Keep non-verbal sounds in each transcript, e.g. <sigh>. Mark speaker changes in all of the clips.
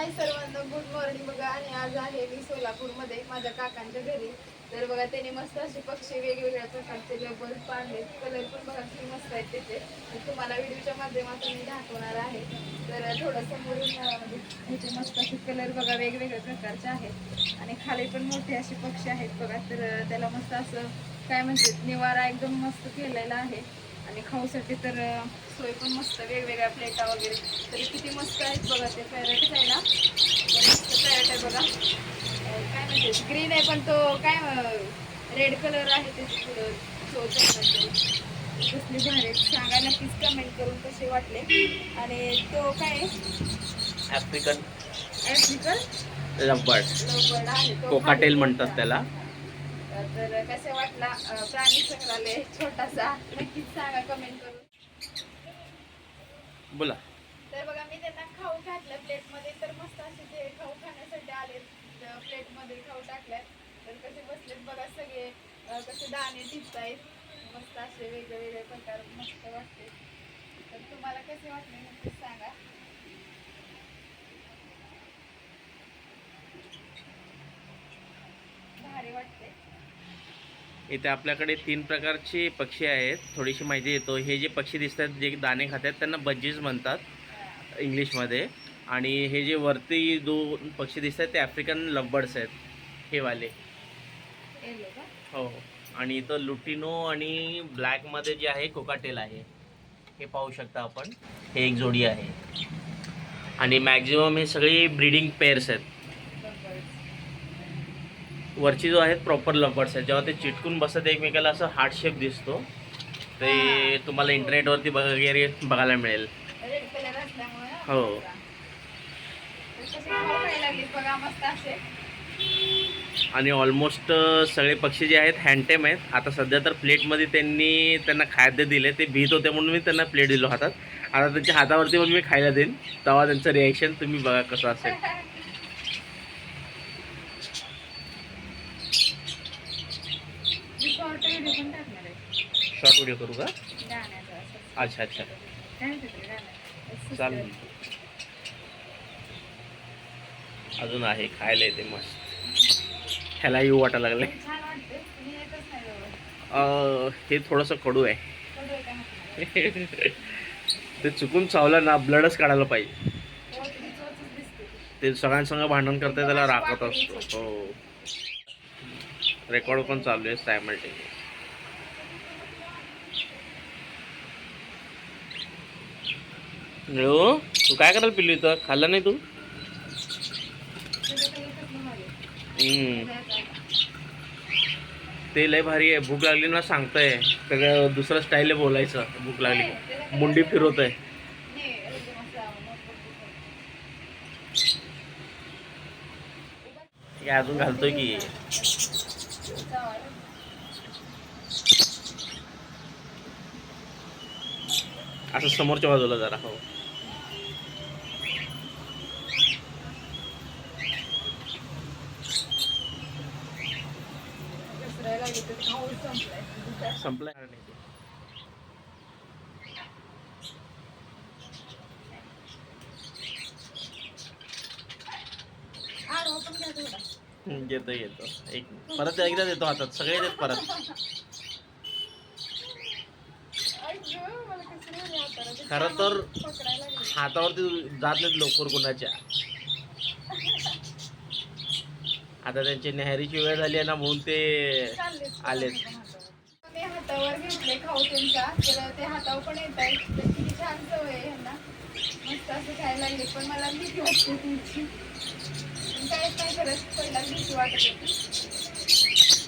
Speaker 1: हाय सर्वांना good morning बघा. आणि आज आहे मी सोलापूरमध्ये माझ्या काकांच्या घरी. तर बघा त्यांनी मस्त असे पक्षी वेगवेगळ्या प्रकारचे लेबल पाडले कलर पण बघा किती मस्त आहेत त्याचे तर तुम्हाला व्हिडिओच्या माध्यमातून मी दाखवणार आहे. तर थोडं समोरून म्हणजे ह्याचे मस्त असे कलर बघा वेगवेगळ्या प्रकारचे आहेत. आणि खाली पण मोठे असे पक्षी आहेत बघा. तर त्याला मस्त असं काय म्हणतात निवारा एकदम मस्त केलेला आहे. आणि खाऊसाठी तर सोय पण मस्त वेगवेगळ्या प्लेटा वगैरे. तरी किती मस्त आहेत बघा ते पॅरेट आहे ना. मस्त पॅरेट आहे बघा. काय म्हणते ग्रीन आहे पण तो काय रेड कलर आहे तो. कसली भारी. सांगा नक्कीच कमेंट करून कसे वाटले. आणि तो काय
Speaker 2: आफ्रिकन
Speaker 1: ॲफ्रिकन
Speaker 2: लंबड
Speaker 1: लवकर आहे.
Speaker 2: कोकाटेल म्हणतात. त्याला.
Speaker 1: तर कसे वाटला प्राणी संग्रहालय छोटासा? नक्कीच सांगा कमेंट करून.
Speaker 2: बोला.
Speaker 1: तर बघा मी त्यांना खाऊ घातलं प्लेटमध्ये तर मस्त असे ते खाऊ खाण्यासाठी आले प्लेटमध्ये खाऊ टाकलाय तर कसे बसलेत बघा सगळे कसे दाणे टिपतायत मस्त असे वेगळे वेगळे प्रकार मस्त वाटते तर तुम्हाला कसे वाटले नक्कीच सांगा भारी वाटते
Speaker 2: इथे आपल्याकडे तीन प्रकारचे पक्षी आहेत. थोडीशी माहिती देतो. हे जे पक्षी दिसतात जे दाणे खातात त्यांना बज्जीज म्हणतात इंग्लिशमध्ये. आणि हे जे वरती दोन पक्षी दिसतात ते आफ्रिकन लंबर्ड्स आहेत. हे वाले. हो हो. आणि इथं लुटिनो आणि ब्लॅकमध्ये जे आहे कोकाटेल आहे. हे पाहू शकता आपण. हे एक जोडी आहे. आणि मॅक्झिमम हे सगळे ब्रीडिंग पेअर्स आहेत. वरची जो आहेत प्रॉपर लंबर्स आहेत. जेव्हा ते चिटकून बसतात एकमेकाला असं हार्ट शेप दिसतो ते तुम्हाला इंटरनेटवरती वगैरे बघायला मिळेल. हो. आणि ऑलमोस्ट सगळे पक्षी जे आहेत हँडटेम आहेत. आता सध्या तर प्लेटमध्ये त्यांनी त्यांना खाद्य दिले ते भीत होते म्हणून मी त्यांना प्लेट दिलो हातात आता त्यांच्या हातावरती पण मी खायला देईन. तेव्हा त्यांचं रिॲक्शन तुम्ही बघा कसं असेल <laughs>
Speaker 1: मी शॉर्ट व्हिडिओ पण टाकणार आहे
Speaker 2: शॉर्ट व्हिडिओ करू का? अच्छा अच्छा. चालेल. अजून आहे खायला येते मस्त. ह्याला येऊ वाटायला लागले हे थोडंसं कडू आहे. ते चुकून चावलं ना ब्लडच काढायला पाहिजे. ते सगळ्यांसंग भांडण करताय त्याला राखत असतो. हो. रेकॉर्ड पण चालू आहे सायमल्टेनियस हॅलो तू काय करायला पिल्लू इथं? खाल्लं नाही तू? हम्म. ते लय भारी आहे. भूक लागली ना सांगताय. सगळं दुसरं स्टाईल बोलायचं. भूक लागली. मुंडी फिरवत आहे अजून घालतोय की. असं समोरच्या बाजूला जरा हो
Speaker 1: घसरायला लागली तर खाऊन संपलाय.
Speaker 2: घेतो घेतो एक परत एकदा देतो हातात सगळे देत परत खर तर हातावरती जात नाहीत लवकर कोणाच्या आता त्यांची नेहरीची वेळ झाली आहे ना म्हणून ते
Speaker 1: आलेच
Speaker 2: आलेत.
Speaker 1: हातावर घेतले खाऊ त्यांचा तर ते हातावर पण येत आहेत. किती छान सवय आहे ह्यांना. मस्त असं खायला लागले. पण मला भीती वाटते तुमची. पण काहीच नाही करत. पहिला भीती वाटत होती.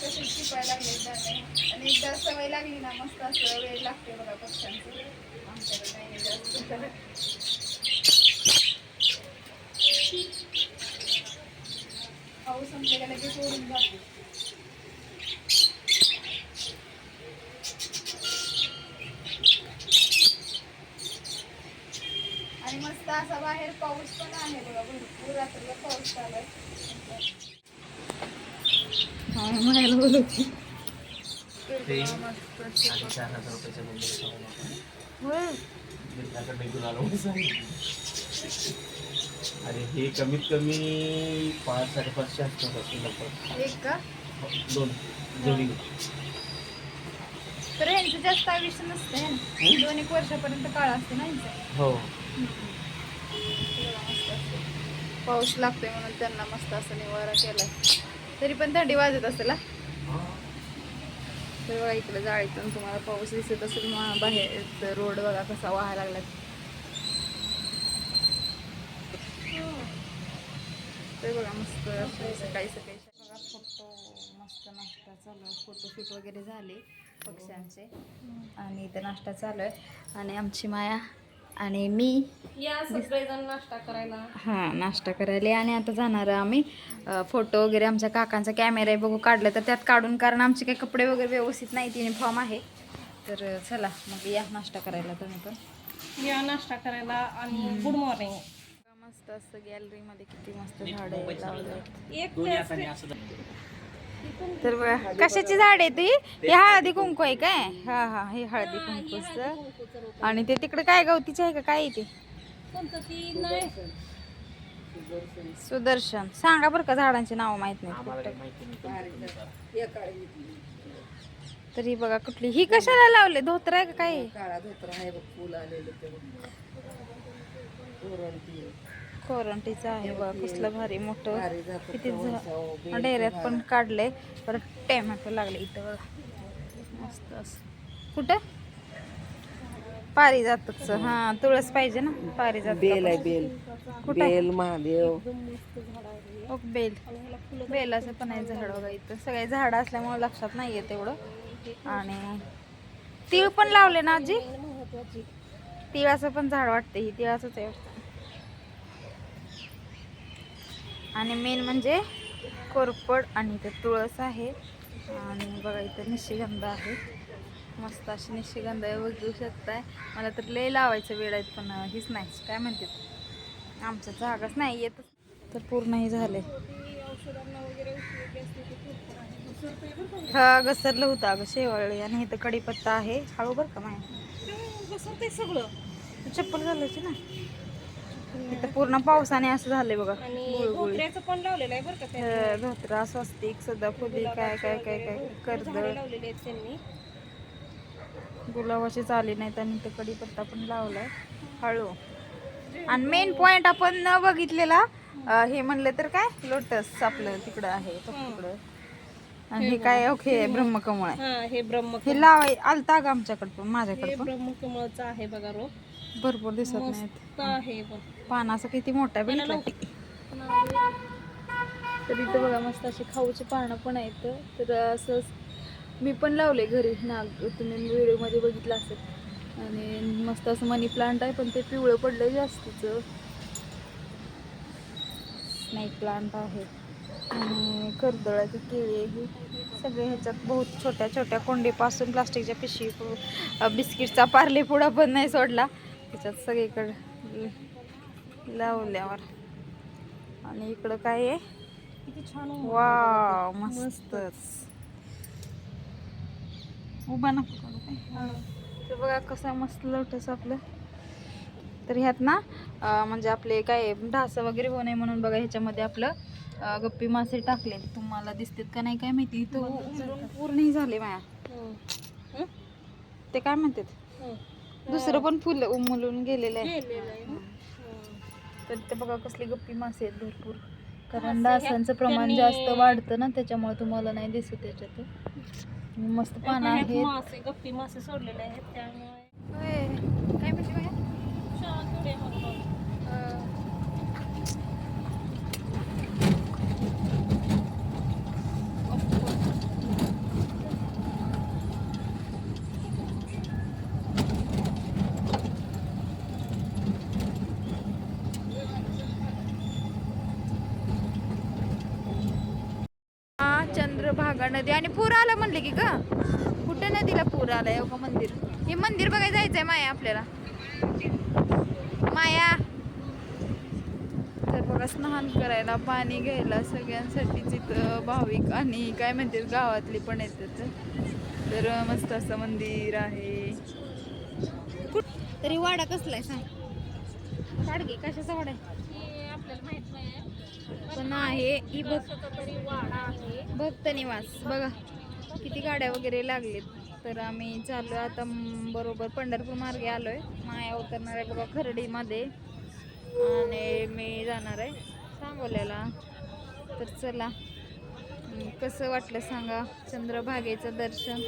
Speaker 1: तसेच शिकवायला लागले आणि एकदा सवय लागली ना मस्त असं वेळ लागते बघा पक्ष्यांचं. आमच्याकडे नाही जास्त खाऊ संपले का लगेच ओढून जाते आणि मस्त असा बाहेर पाऊस पण आहे बघा भरपूर रात्री पाऊस चालू आहे. म्हणायला
Speaker 2: ते-
Speaker 1: मस्त
Speaker 2: अरे हे कमीत कमी पाच साडेपाचशे असतात असं लवकर
Speaker 1: एक का?
Speaker 2: दोन. जोडी
Speaker 1: तर यांचं जास्त आयुष्य नसतं दोन एक वर्षापर्यंत काळ असते ना
Speaker 2: हो.
Speaker 1: पाऊस लागतोय म्हणून त्यांना मस्त असं निवारा केलाय. तरी पण थंडी वाजत असेल हा? तर बघा इकडे जाळीतून तुम्हाला पाऊस दिसत असेल मग बाहेर रोड बघा कसा वाहायला लागला बघा मस्त सकाळी सकाळी बघा फोटो मस्त नाश्ता चालू आहे. फोटोशूट वगैरे झाले पक्ष्यांचे. आणि इथं नाश्ता चालू आहे. आणि आमची माया आणि मी
Speaker 3: या सगळेजण नाश्ता करायला.
Speaker 1: हां नाश्ता करायला. आणि आता जाणार आम्ही. फोटो वगैरे आमच्या काकांचा कॅमेरा बघू काढलं तर त्यात काढून. कारण आमचे काही कपडे वगैरे व्यवस्थित नाही. युनिफॉर्म आहे. तर चला मग या नाश्ता करायला तुम्ही पण.
Speaker 3: या नाश्ता करायला आणि गुड मॉर्निंग
Speaker 1: मस्त असतं गॅलरीमध्ये किती मस्त झाडं तर बघा कशाची झाड आहे ती? हे हळदी कुंकू आहे काय? हा हा हे हळदी कुंकूच. आणि ते तिकडे काय गवतीचे आहे का? काय आहे ते? सुदर्शन. सांगा बरं का झाडांची नाव माहीत नाही
Speaker 2: आम्हाला माहिती नाही
Speaker 1: तरी बघा कुठली. ही कशाला लावले? धोतर आहे का काय आहे?
Speaker 4: काळा धोतर आहे बघ फुल आलेलं ते बघ. कोरंटी
Speaker 1: कोरंटीचं आहे बघा कसलं भारी मोठं.
Speaker 4: जातं
Speaker 1: किती डेऱ्यात. पण काढले परत टॅमॅटो लागले इथं बघा. मस्त असं. कुठं? पारिजातच हा तुळस पाहिजे ना पारिजात
Speaker 4: बेल आहे बेल.
Speaker 1: कुठं?
Speaker 4: बेल महादेव.
Speaker 1: ओक बेल. बेलाचं पण आहे झाड बघा इथं. सगळे झाडं असल्यामुळे लक्षात नाहीये तेवढं आणि तीळ पण लावले ना आजी? तिळाचं पण झाड वाटते ही तिळाचंच आहे वाटतं. आणि मेन म्हणजे कोरपड आणि इथं तुळस आहे. आणि बघा इथं निशिगंध आहे. मस्त अशी निशिगंध आहे. बघू शकताय. मला तर लय लावायचं वेळ आहेत पण हीच नाही. काय म्हणते आमचं जागाच नाही येत तर पूर्ण हे झाले हा घसरलं होतं अगं शेवाळी आणि इथं कढीपत्ता आहे. हळू बरं का माया?
Speaker 3: कसं ते सगळं.
Speaker 1: चप्पल घालायची ना? इथं पूर्ण पावसाने असं झालंय बघा.
Speaker 3: पण लावलेलं आहे बरं का
Speaker 1: धोत्रा स्वस्तिक सदाफुली काय काय काय काय कर्द
Speaker 3: लावलेली आहेत त्यांनी.
Speaker 1: गुलाबाची चाली नाहीत आणि इथं कढीपत्ता पण लावलाय. हळू. आणि मेन पॉइंट आपण न बघितलेला हे म्हणलं तर काय? लोटस आपलं तिकडं आहे तो तिकडं. आणि हे काय ओके ब्रह्मकमळ आहे.
Speaker 3: हा हे ब्रह्म
Speaker 1: हे लावाय आलता का आमच्याकडे पण
Speaker 3: हे
Speaker 1: माझ्याकडे
Speaker 3: ब्रह्मकमळचं आहे बघा रोप.
Speaker 1: भरपूर दिसत नाहीत.
Speaker 3: आहे
Speaker 1: पानाचं किती मोठा बघितलं तर इथं बघा मस्त अशी खाऊची पानं पण आहेत. तर असं मी पण लावले घरी. नाग तुम्ही व्हिडिओमध्ये बघितलं असेल. आणि मस्त असं मनी प्लांट आहे पण ते पिवळं पडलं जास्तीचं. स्नेक प्लांट आहे. आणि कर्दळाची केळी आहे. सगळे ह्याच्यात बहुत छोट्या छोट्या कोंडीपासून प्लास्टिकच्या पिशवी बिस्किटचा पार्ले पुडा पण नाही सोडला. त्याच्यात सगळीकडे लावल्यावर. आणि इकडं काय आहे?
Speaker 3: किती छान
Speaker 1: वा मस्तच. उभा नको तर बघा कसं मस्त लोटस आपलं. तर ह्यात ना म्हणजे आपले काय ढासं वगैरे होऊ नये म्हणून बघा ह्याच्यामध्ये आपलं गप्पी मासे टाकले तुम्हाला दिसतात का नाही काय माहिती. इथं उमलून पूर्ण हे झाले माया
Speaker 3: हं.
Speaker 1: ते काय म्हणतात?
Speaker 3: हं.
Speaker 1: दुसरं पण फुल उमलून गेलेलं आहे.
Speaker 3: गेलेलं आहे ना.
Speaker 1: तर ते बघा कसली गप्पी मासे आहेत भरपूर. कारण डासांचं प्रमाण जास्त वाढतं ना त्याच्यामुळे तुम्हाला नाही दिसत त्याच्यात मस्त पानं आहेत.
Speaker 3: मासे गप्पी मासे सोडलेले आहेत त्यामुळे.
Speaker 1: काय म्हणते चंद्रभागा नदी आणि पूर आला म्हणले की का कुठे नदीला पूर आला का मंदिर? हे मंदिर बघायला जायचंय माया आपल्याला. माया. तर बघा स्नान करायला पाणी घ्यायला सगळ्यांसाठी तिथं भाविक आणि काय म्हणते गावातली पण येतात. तर मस्त असं मंदिर आहे. कुठ- तरी वाडा कसला आहे सांग. काढ कशाचा वाडा आहे?
Speaker 3: आपल्याला माहीत नाही.
Speaker 1: पण आहे ही
Speaker 3: आहे
Speaker 1: भक्त निवास. बघा किती गाड्या वगैरे लागलेत. तर आम्ही चाललो आता बरोबर पंढरपूर मार्गे आलोय. माया उतरणार आहे बघा खर्डीमध्ये. आणि मी जाणार आहे सांगोल्याला. तर चला कसं वाटलं सांगा. चंद्रभागेचं दर्शन.